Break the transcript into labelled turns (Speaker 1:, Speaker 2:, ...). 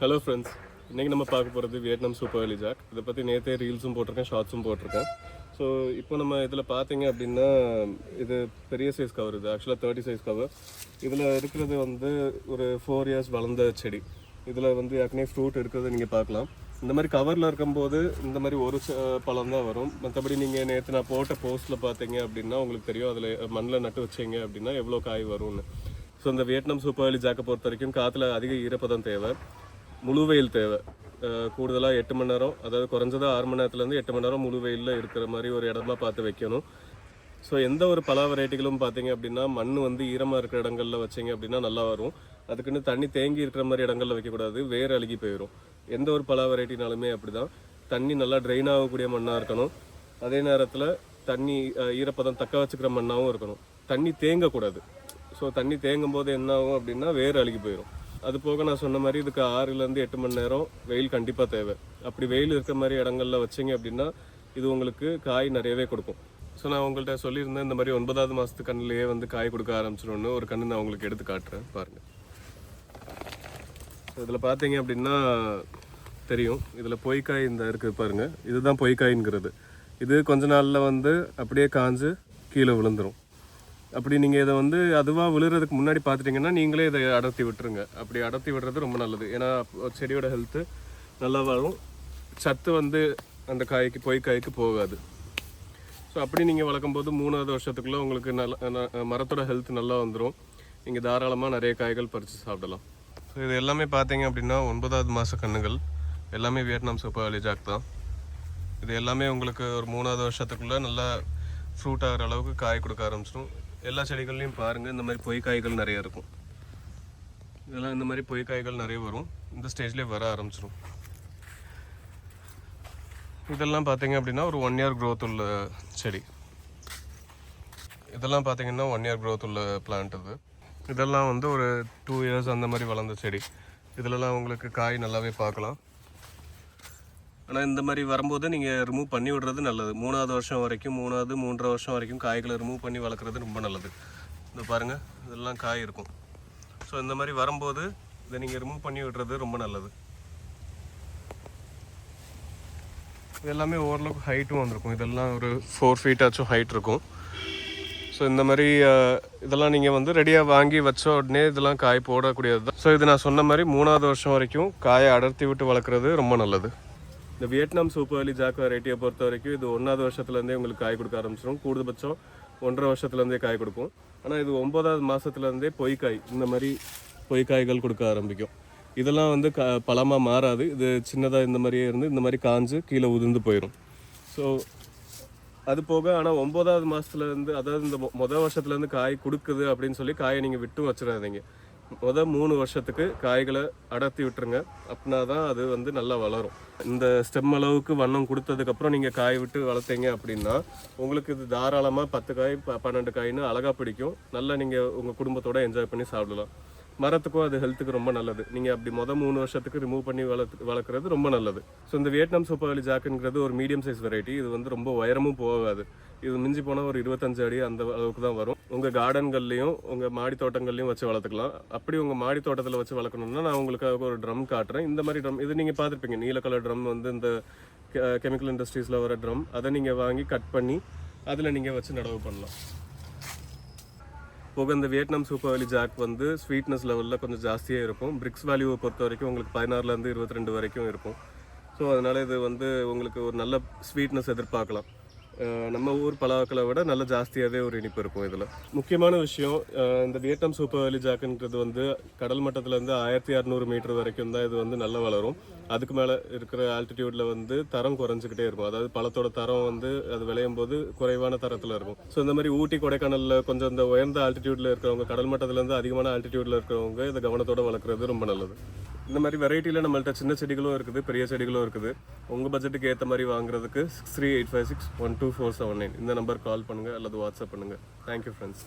Speaker 1: Hello friends இன்றைக்கி நம்ம பார்க்க போகிறது வியட்நாம் சூப்பர் வேலி ஜாக். இதை பற்றி நேற்றே ரீல்ஸும் போட்டிருக்கேன் ஷார்ட்ஸும் போட்டிருக்கேன். ஸோ இப்போ நம்ம இதில் பார்த்தீங்க அப்படின்னா இது பெரிய சைஸ் கவர் இது. ஆக்சுவலாக தேர்ட்டி சைஸ் கவர் இதில் இருக்கிறது வந்து ஒரு ஃபோர் இயர்ஸ் வளர்ந்த செடி. இதில் வந்து ஏற்கனவே ஃப்ரூட் இருக்கிறத நீங்கள் பார்க்கலாம். இந்த மாதிரி கவரில் இருக்கும்போது இந்த மாதிரி ஒரு பழம் தான் வரும். மற்றபடி நீங்கள் நேற்று நான் போட்ட போஸ்ட்டில் பார்த்தீங்க அப்படின்னா உங்களுக்கு தெரியும். அதில் மண்ணில் நட்டு வச்சீங்க அப்படின்னா எவ்வளோ காய் வரும்னு. ஸோ இந்த வியட்நாம் சூப்பர் வேலி ஜாக்கை பொறுத்த வரைக்கும் காற்றுல அதிக ஈரப்பதம் தேவை. முழு வெயில் தேவை. கூடுதலாக எட்டு மணி நேரம் அதாவது குறைஞ்சதாக ஆறு மணி நேரத்துலேருந்து எட்டு மணி நேரம் முழு வெயிலில் இருக்கிற மாதிரி ஒரு இடமா பார்த்து வைக்கணும். ஸோ எந்த ஒரு பல வெரைட்டிகளும் பார்த்தீங்க அப்படின்னா மண் வந்து ஈரமாக இருக்கிற இடங்களில் வச்சீங்க அப்படின்னா நல்லா வரும். அதுக்குன்னு தண்ணி தேங்கி இருக்கிற மாதிரி இடங்களில் வைக்கக்கூடாது வேர் அழுகி போயிடும் எந்த ஒரு பல வெரைட்டினாலுமே அப்படி தான் தண்ணி நல்லா ட்ரெயின் ஆகக்கூடிய மண்ணாக இருக்கணும். அதே நேரத்தில் தண்ணி ஈரப்பதம் தக்க வச்சுக்கிற மண்ணாகவும் இருக்கணும். தண்ணி தேங்கக்கூடாது. ஸோ தண்ணி தேங்கும் போது என்ன ஆகும் அப்படின்னா வேர் அழுகி போயிடும் அது போக நான் சொன்ன மாதிரி இதுக்கு ஆறுலேருந்து எட்டு மணி நேரம் வெயில் கண்டிப்பாக தேவை. அப்படி வெயில் இருக்கிற மாதிரி இடங்கள்ல வச்சீங்க அப்படின்னா இது உங்களுக்கு காய் நிறையவே கொடுக்கும். ஸோ நான் உங்கள்கிட்ட சொல்லியிருந்தேன் இந்த மாதிரி ஒன்பதாவது மாதத்து கண்ணிலேயே வந்து காய் கொடுக்க ஆரம்பிச்சிடணும்னு ஒரு கண்ணு நான் உங்களுக்கு எடுத்து காட்டுறேன் பாருங்கள் இதில் பார்த்தீங்க அப்படின்னா தெரியும். இதில் பொய்க்காய் இந்த இருக்குது பாருங்கள் இதுதான் பொய்க்காய்ங்கிறது. இது கொஞ்ச நாளில் வந்து அப்படியே காஞ்சு கீழே விழுந்துடும் அப்படி நீங்கள் இதை வந்து அதுவாக விழுறதுக்கு முன்னாடி பார்த்துட்டிங்கன்னா நீங்களே இதை அடர்த்தி விட்டுருங்க. அப்படி அடர்த்தி விடுறது ரொம்ப நல்லது. ஏன்னா செடியோட ஹெல்த்து நல்லா வரும் சத்து வந்து அந்த காய்க்கு பொய்க்காய்க்கு போகாது. ஸோ அப்படி நீங்கள் வளர்க்கும் போது மூணாவது வருஷத்துக்குள்ளே உங்களுக்கு நல்ல மரத்தோட ஹெல்த் நல்லா வந்துடும் நீங்கள் தாராளமாக நிறைய காய்கள் பறித்து சாப்பிடலாம். ஸோ இது எல்லாமே பார்த்தீங்க அப்படின்னா ஒன்பதாவது மாத கண்ணுகள். எல்லாமே வியட்நாம் சூப்பர் தான். இது எல்லாமே உங்களுக்கு ஒரு மூணாவது வருஷத்துக்குள்ளே நல்லா ஃப்ரூட் ஆகிற அளவுக்கு காய் கொடுக்க ஆரம்பிச்சிடும். எல்லா செடிகள்லையும் பாருங்கள் இந்த மாதிரி பொய் காய்கள் நிறைய இருக்கும். இதெல்லாம் இந்த மாதிரி பொய் காய்கள் நிறைய வரும். இந்த ஸ்டேஜ்லேயே வர ஆரம்பிச்சிடும் இதெல்லாம் பார்த்தீங்க அப்படின்னா ஒரு ஒன் இயர் க்ரோத் உள்ள செடி. இதெல்லாம் பார்த்தீங்கன்னா ஒன் இயர் க்ரோத் உள்ள பிளான்ட் இது இதெல்லாம் வந்து ஒரு டூ இயர்ஸ் அந்த மாதிரி வளர்ந்த செடி. இதிலலாம் உங்களுக்கு காய் நல்லாவே பார்க்கலாம். ஆனால் இந்த மாதிரி வரும்போது நீங்கள் ரிமூவ் பண்ணி விடுறது நல்லது. மூணாவது வருஷம் வரைக்கும் மூணாவது மூன்றரை வருஷம் வரைக்கும் காய்களை ரிமூவ் பண்ணி வளர்க்குறது ரொம்ப நல்லது. இந்த பாருங்கள் இதெல்லாம் காய் இருக்கும். ஸோ இந்த மாதிரி வரும்போது இதை நீங்கள் ரிமூவ் பண்ணி விடுறது ரொம்ப நல்லது. இது எல்லாமே ஓரளவுக்கு ஹைட்டும் வந்திருக்கும். இதெல்லாம் ஒரு ஃபோர் ஃபீட்டாச்சும் ஹைட் இருக்கும். ஸோ இந்த மாதிரி இதெல்லாம் நீங்கள் வந்து ரெடியாக வாங்கி வச்ச உடனே இதெல்லாம் காய் போடக்கூடியது தான் ஸோ இது நான் சொன்ன மாதிரி மூணாவது வருஷம் வரைக்கும் காயை அடர்த்தி விட்டு வளர்க்குறது ரொம்ப நல்லது. இந்த வியட்நாம் சூப்பர் அலி ஜாக் வெரைட்டியை பொறுத்த வரைக்கும் இது ஒன்றாவது வருஷத்துலேருந்தே உங்களுக்கு காய் கொடுக்க ஆரம்பிச்சிடும் கூடுதபட்சம் ஒன்றரை வருஷத்துலேருந்தே காய் கொடுக்கும். ஆனால் இது ஒன்பதாவது மாதத்துலேருந்தே பொய்க்காய் இந்த மாதிரி பொய்க்காய்கள் கொடுக்க ஆரம்பிக்கும். இதெல்லாம் வந்து க பழமாக மாறாது. இது சின்னதாக இந்த மாதிரியே இருந்து இந்த மாதிரி காஞ்சு கீழே உதிர்ந்து போயிடும் ஸோ அது போக ஆனால் ஒன்பதாவது மாதத்துலேருந்து அதாவது இந்த மொதல் வருஷத்துலேருந்து காய் கொடுக்குது அப்படின்னு சொல்லி காயை நீங்கள் விட்டும் வச்சிடாதீங்க. முத மூணு வருஷத்துக்கு காய்களை அடர்த்தி விட்டுருங்க. அப்படின்னா தான் அது வந்து நல்லா வளரும். இந்த ஸ்டெம் அளவுக்கு வண்ணம் கொடுத்ததுக்கப்புறம் நீங்கள் காய் விட்டு வளர்த்தீங்க அப்படின்னா உங்களுக்கு இது தாராளமாக பத்து காய் ப- பன்னெண்டு காய்னு அழகாக பிடிக்கும். நல்லா நீங்கள் உங்கள் குடும்பத்தோட என்ஜாய் பண்ணி சாப்பிடலாம். மரத்துக்கும் அது ஹெல்த்துக்கு ரொம்ப நல்லது. நீங்கள் அப்படி மொதல் மூணு வருஷத்துக்கு ரிமூவ் பண்ணி வளர்த்து வளர்க்குறது ரொம்ப நல்லது. ஸோ இந்த வியட்நாம் சூப்பர் வேலி ஜாக்குங்கிறது ஒரு மீடியம் சைஸ் வெரைட்டி இது வந்து ரொம்ப உயரமும் போகாது. இது மிஞ்சி போனால் ஒரு இருபத்தஞ்சு அடி அந்த அளவுக்கு தான் வரும். உங்கள் கார்டன்கள்லையும் உங்கள் மாடி தோட்டங்கள்லையும் வச்சு வளர்த்துக்கலாம். அப்படி உங்கள் மாடி தோட்டத்தில் வச்சு வளர்க்கணும்னா நான் உங்களுக்காக ஒரு ட்ரம் காட்டுறேன். இந்த மாதிரி ட்ரம் இது நீங்கள் பார்த்துருப்பீங்க. நீல கலர் ட்ரம் வந்து இந்த கெமிக்கல் இண்டஸ்ட்ரீஸில் வர ட்ரம் அதை நீங்கள் வாங்கி கட் பண்ணி அதில் நீங்கள் வச்சு நடவு பண்ணலாம். போக இந்த வியட்நாம் சூப்பர் வேலி ஜாக் வந்து ஸ்வீட்னஸ் லெவலில் கொஞ்சம் ஜாஸ்தியாக இருக்கும். பிரிக்ஸ் வேல்யூவை பொறுத்த வரைக்கும் உங்களுக்கு பதினாறுலேருந்து இருபத்தி ரெண்டு வரைக்கும் இருக்கும். ஸோ அதனால் இது வந்து உங்களுக்கு ஒரு நல்ல ஸ்வீட்னஸ் எதிர்பார்க்கலாம். நம்ம ஊர் பலாக்களை விட நல்ல ஜாஸ்தியாகவே ஒரு இனிப்பு இருக்கும் இதில். முக்கியமான விஷயம் இந்த வியட்நாம் சூப்பர் வேலி ஜாக்குன்றது வந்து கடல் மட்டத்துலேருந்து ஆயிரத்தி அறநூறு மீட்டர் வரைக்கும் தான் இது வந்து நல்லா வளரும். அதுக்கு மேலே இருக்கிற ஆல்டிடியூட்ல வந்து தரம் குறைஞ்சிக்கிட்டே இருக்கும். அதாவது பழத்தோட தரம் வந்து அது விளையும் போது குறைவான தரத்தில் இருக்கும். ஸோ இந்த மாதிரி ஊட்டி கொடைக்கானலில் கொஞ்சம் இந்த உயர்ந்த ஆல்டிடியூட்ல இருக்கிறவங்க கடல் மட்டத்துலேருந்து அதிகமான ஆல்டிடியூட்ல இருக்கிறவங்க இதை கவனத்தோட வளர்க்குறது ரொம்ப நல்லது. இந்த மாதிரி வெரைட்டியில் நம்மள்ட்ட சின்ன செடிகளும் இருக்குது பெரிய செடிகளும் இருக்குது. உங்கள் பட்ஜெட்டுக்கு ஏற்ற மாதிரி வாங்குறதுக்கு six three eight five six one two four seven nine இந்த நம்பர் கால் பண்ணுங்கள் அல்லது வாட்ஸ்அப் பண்ணுங்கள் தேங்க்யூ ஃப்ரெண்ட்ஸ்